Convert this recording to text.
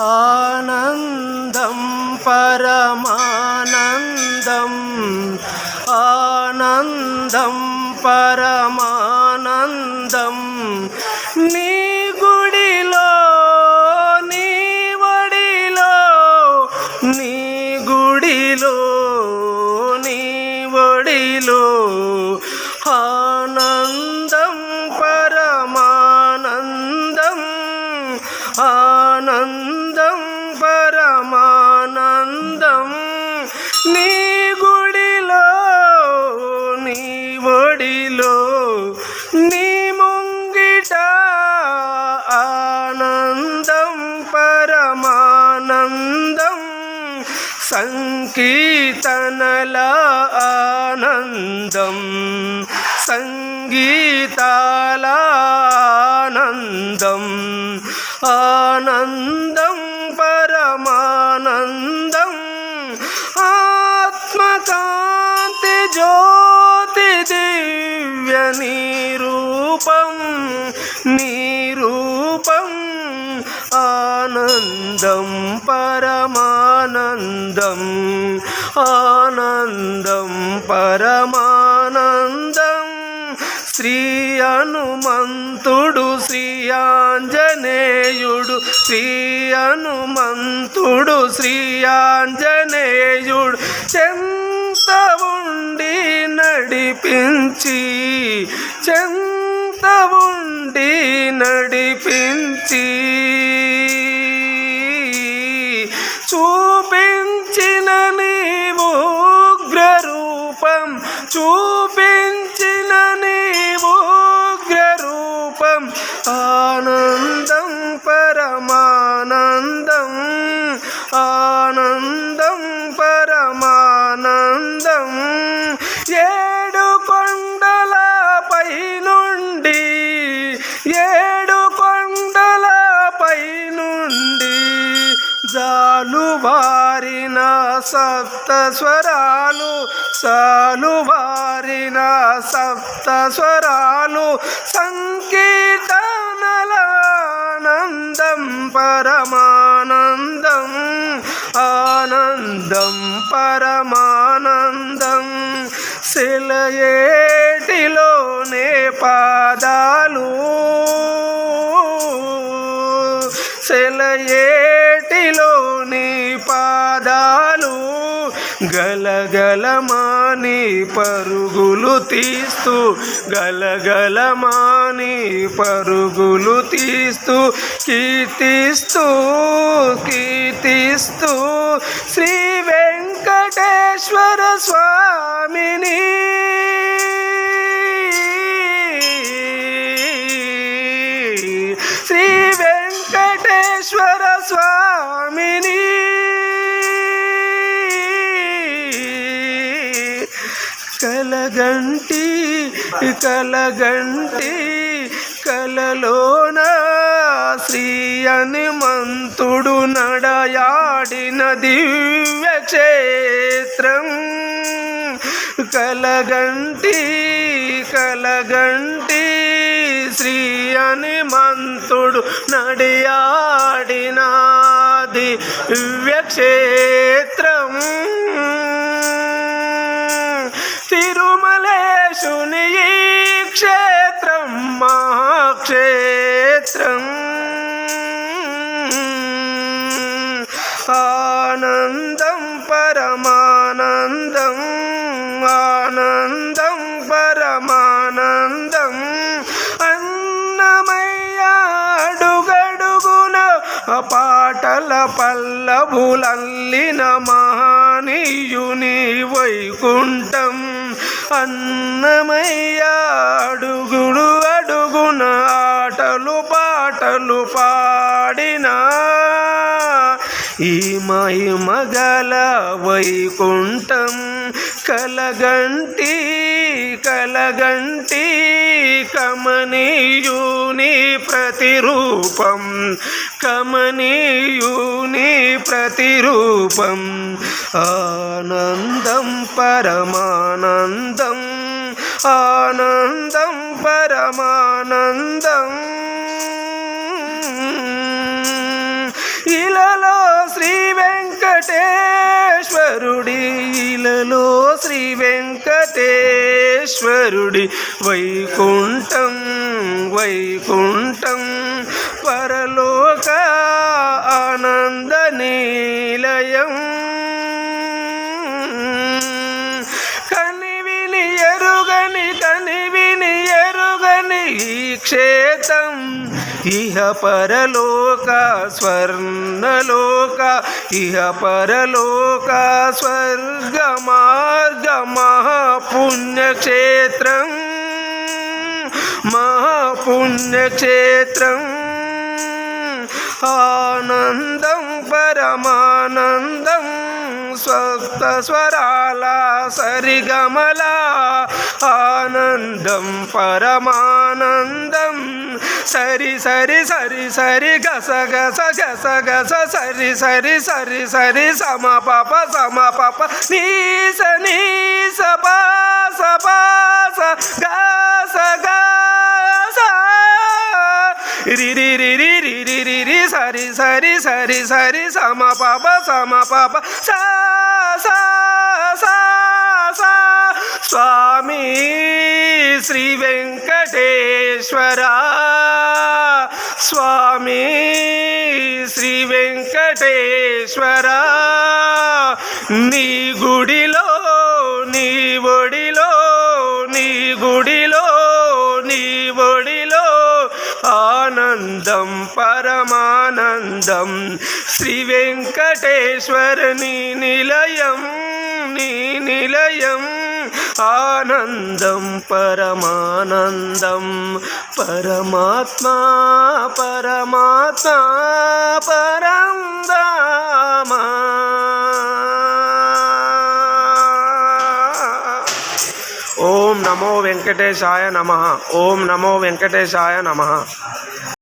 ఆనందం పరమానందం. ఆనందం పరమానందం. నీ సంకీర్తనల ఆనందం సంగీతాల ఆనందం ఆనందం పరమానందం. ఆత్మకాంతి జ్యోతి దివ్య నీరూపం నీరూపం. ఆ ఆనందం పరమానందం ఆనందం పరమానందం. శ్రీ హనుమంతుడు శ్రీ ఆంజనేయుడు శ్రీ హనుమంతుడు శ్రీ ఆంజనేయుడు చెంత ఉండి నడిపించి చెంత ఉండి నడిపించి. చూపించిన నీవు ఉగ్రరూపం చూ జాలువారిన సప్త స్వరాలు సాలువారిన సప్త స్వరాలు. సంకీర్తనలానందం పరమానందం ఆనందం పరమానందం. శిలయేటిలోనే పాదాలు నీ పాదాలు గలగలమాని పరుగులు తీస్తూ గలగలమాని పరుగులు తీస్తూ కీర్తిస్తూ కీర్తిస్తూ శ్రీ వెంకటేశ్వర స్వామిని. కలగంటి కలగంటి కలలోన శ్రీ హనుమంతుడు నడయాడిన దివ్య క్షేత్రం. కలగంటి కలగంటి శ్రీ హనుమంతుడు నడియాడినాది దివ్యక్షేత్రం తిరుమలేశుని ఈ క్షేత్రం మహాక్షేత్రం ఆనందం పరమానందం ఆనందం పరమానందం అన్నమయ్యాడుగడుగున పాటల పల్లభులల్లిన మహానీయుని వైకుంఠం అన్నమయ్య అడుగుడు అడుగున ఆటలు పాటలు పా ఈ మహిమగల వైకుంఠం కలగంటి కలగంటి కమనీయుని ప్రతిరూపం కమనీయుని ప్రతిరూపం. ఆనందం పరమానందం ఆనందం పరమానందం. వెంకటేశ్వరుడి ఇలలో శ్రీ వెంకటేశ్వరుడి వైకుంఠం వైకుంఠం. పరలోక ఆనంద నీలయం. కనివిని ఎరుగని కనివిని ఎరుగని క్షేత్రం ఇహ పరలోక స్వర్ణలోక ఇహ పరలోక స్వర్గ మార్గ మహాపుణ్యక్షేత్రం మహాపుణ్యక్షేత్రం. ఆనందం పరమానందం స్వస్థ స్వరాల సరిగమల ఆనందం పరమానందం. సరి సరి సరి సరి గస గస గస గస సరి సరి సరి సరి సమ పాప సమ పాప నీస నీస పాస పాస గస గస. రి రి రి రి రి రి రి రి సరి సరి సరి సరి సమ పాప సమ పాప సా స్వామి శ్రీ వెంకటేశ్వర నీ గుడిలో నీ ఒడిలో నీ గుడిలో నీ ఒడిలో ఆనందం పరమానందం. శ్రీ వెంకటేశ్వరని నిలయం నీ నిలయం. ఆనందం పరమానందం. పరమాత్మా పరమాత్మా పరందామా ఓం నమో వెంకటేశాయ నమ. ఓం నమో వెంకటేశాయ నమ.